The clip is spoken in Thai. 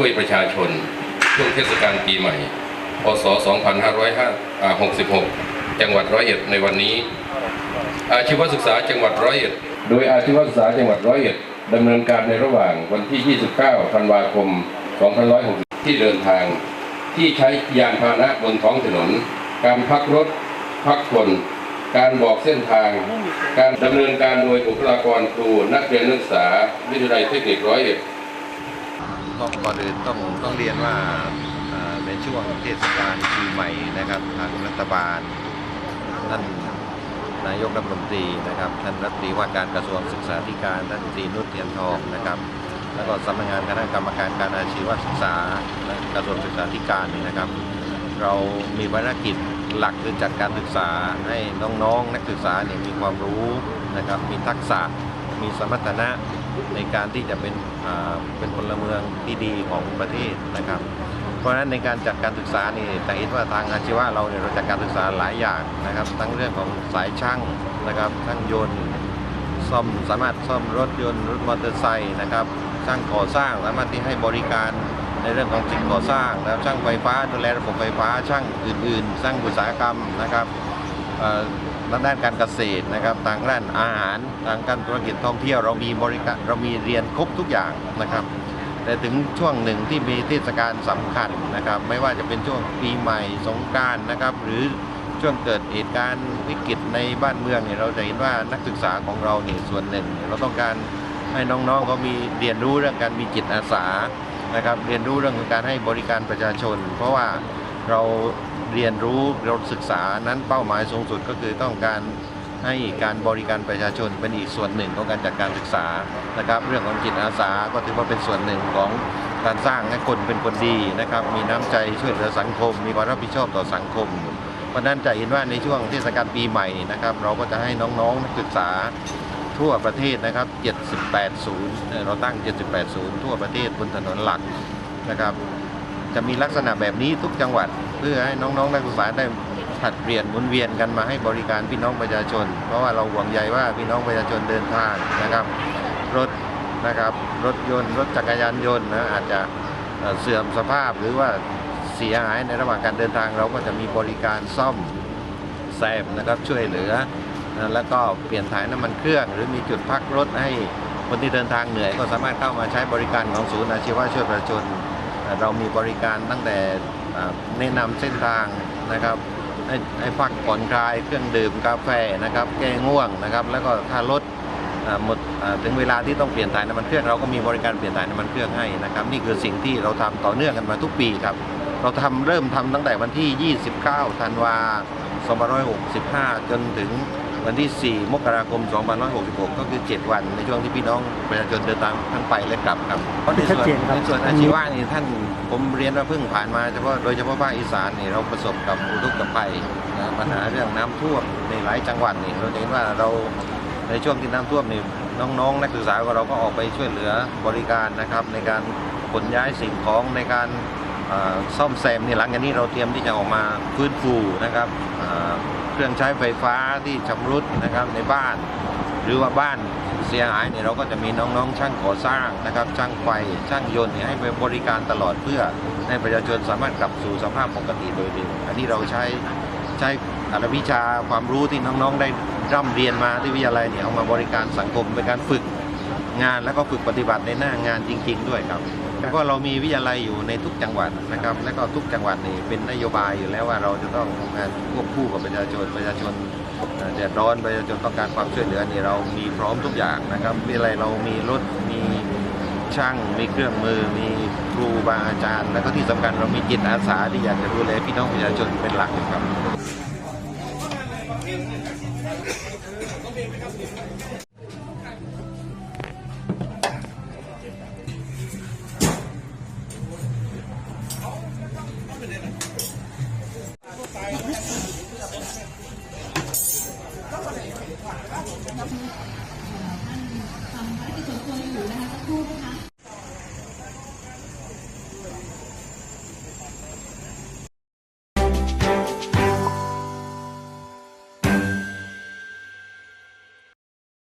ช่วยประชาชน ช่วงเทศกาลปีใหม่ พศ 2566 จังหวัดร้อยเอ็ดในวันนี้ อาชีวศึกษาจังหวัดร้อยเอ็ด โดยอาชีวศึกษาจังหวัดร้อยเอ็ดดำเนินการในระหว่างวันที่ 29 ธันวาคม 2560 ที่เดินทาง ที่ใช้ยานพาหนะบนท้องถนน การพักรถ พักคน การบอกเส้นทาง การดำเนินการโดยบุคลากรครูนักเรียนนักศึกษา วิทยาลัยเทคนิคร้อยเอ็ด ก็ก่อนอื่นต้องต้องเรียนว่าเอ่อในช่วงเทศกาลปีใหม่นะครับ ทางรัฐบาลท่านนายกรัฐมนตรีนะครับท่านรัฐมนตรีว่าการกระทรวงศึกษาธิการท่านตรีนุชเทียนทองนะครับ แล้วก็สำนักงานคณะกรรมการการอาชีวศึกษาและกระทรวงศึกษาธิการนี่นะครับ เรามีภารกิจหลักคือจัดการศึกษาให้น้องๆนักศึกษาเนี่ยมีความรู้นะครับ มีทักษะมีสมรรถนะ ในการที่จะเป็นเป็นพลเมืองที่ดีของประเทศนะครับ เพราะฉะนั้นในการจัดการศึกษานี่แต่เห็นว่าทางอาชีวะเราเนี่ยเราจัดการศึกษาหลายอย่างนะครับ ทั้งเรื่องของสายช่างนะครับช่างยนต์ซ่อมสามารถซ่อมรถยนต์รถมอเตอร์ไซค์นะครับช่างก่อสร้างสามารถที่ให้บริการในเรื่องของสิ่งก่อสร้างแล้วช่างไฟฟ้าดูแลระบบไฟฟ้าช่างอื่นๆสร้างอุตสาหกรรมนะครับ ทางด้านการเกษตรนะครับทางด้านอาหารทางการธุรกิจท่องเที่ยวเรามีบริการเรามีเรียนครบทุกอย่างนะครับ แต่ถึงช่วงหนึ่งที่มีเทศกาลสำคัญนะครับ ไม่ว่าจะเป็นช่วงปีใหม่สงกานต์นะครับ หรือช่วงเกิดเหตุการณ์วิกฤตในบ้านเมืองเนี่ยเราจะเห็นว่านักศึกษาของเราเนี่ยส่วนหนึ่ง เราต้องการให้น้องๆเขามีเรียนรู้เรื่องการมีจิตอาสานะครับ เรียนรู้เรื่องของการให้บริการประชาชน เพราะว่าเรา เรียนรู้เราศึกษานั้นเป้าหมายสูงสุดก็คือต้องการให้การบริการประชาชนเป็นอีกส่วนหนึ่งของการจัดการศึกษานะครับ เรื่องของจิตอาสาก็ถือว่าเป็นส่วนหนึ่งของการสร้างให้คนเป็นคนดีนะครับ มีน้ำใจช่วยเหลือสังคม มีความรับผิดชอบต่อสังคมเพราะนั้นจะเห็นว่าในช่วงเทศกาลปีใหม่นะครับ เราก็จะให้น้องๆนักศึกษาทั่วประเทศนะครับ 78ศูนย์เอ่อเราตั้ง 78ศูนย์ทั่วประเทศบนถนนหลักนะครับ จะมีลักษณะแบบนี้ทุกจังหวัด เพื่อให้น้องๆนักศึกษาได้ผัดเปลี่ยนหมุนเวียนกันมาให้บริการพี่น้องประชาชน เพราะว่าเราห่วงใยว่าพี่น้องประชาชนเดินทางนะครับ รถนะครับรถยนต์รถจักรยานยนต์นะอาจจะเสื่อมสภาพหรือว่าเสียหายในระหว่างการเดินทางเราก็จะมีบริการซ่อมแซมนะครับช่วยเหลือ แล้วก็เปลี่ยนถ่ายน้ำมันเครื่อง หรือมีจุดพักรถให้คนที่เดินทางเหนื่อย ก็สามารถเข้ามาใช้บริการของศูนย์อาชีวะช่วยประชาชนเรามีบริการตั้งแต่แนะนำเส้นทางนะครับให้ให้พักผ่อนคลายเครื่องดื่มกาแฟนะครับ แก้ง่วงนะครับ แล้วก็ถ้ารถหมดถึงเวลาที่ต้องเปลี่ยนถ่ายน้ำมันเครื่องเราก็มีบริการเปลี่ยนถ่ายน้ำมันเครื่องให้นะครับ นี่คือสิ่งที่เราทำต่อเนื่องกันมาทุกปีครับ เราทำเริ่มทำตั้งแต่วันที่ 29 ธันวาคม2565 จนถึง วันที่ 4 มกราคม 2566 ก็คือ 7 วันในช่วงที่พี่น้องประชาชนเดินทางทั้งไปและกลับครับในส่วนชัดเจนครับในส่วนอาชีวะนี่ท่านผมเรียนว่าเพิ่งผ่านมาเฉพาะโดยเฉพาะภาคอีสานนี่เราประสบกับอุทกภัยนะปัญหาเรื่องน้ำท่วมในหลายจังหวัดนี่เราจะเห็นว่าเราในช่วงที่น้ำท่วมนี่น้องๆ นักศึกษาของเราก็ออกไปช่วยเหลือบริการนะครับ ในการขนย้ายสิ่งของในการเอ่อซ่อมแซมนี่หลังจากนี้เราเตรียมที่จะออกมาฟื้นฟูนะครับ เครื่องใช้ไฟฟ้าที่ชำรุดนะครับในบ้าน หรือว่าบ้านเสียหายเนี่ยเราก็จะมีน้องๆ ช่างก่อสร้างนะครับ ช่างไฟช่างยนต์เนี่ยให้ไปบริการตลอดเพื่อให้ประชาชนสามารถกลับสู่สภาพปกติโดยเร็วอันนี้เราใช้ใช้อัตวิชาความรู้ที่น้องๆได้ร่ำเรียนมาที่วิทยาลัยเนี่ยเอามาบริการสังคมเป็นการฝึก งานแล้วก็ฝึกปฏิบัติในหน้างานจริง ๆ ด้วยครับ แล้วก็เรามีวิทยาลัยอยู่ในทุกจังหวัดนะครับ แล้วก็ทุกจังหวัดนี่เป็นนโยบายอยู่แล้วว่าเราจะต้องทำงานควบคู่กับประชาชนประชาชนเอ่อเดือดร้อนประชาชนต้องการความช่วยเหลือนี่เรามีพร้อมทุกอย่างนะครับวิทยาลัยเรามีรถมีช่างมีเครื่องมือมีครูบาอาจารย์ แล้วก็ที่สำคัญเรามีจิตอาสาที่อยากจะดูแลพี่น้องประชาชนเป็นหลักอยู่ครับ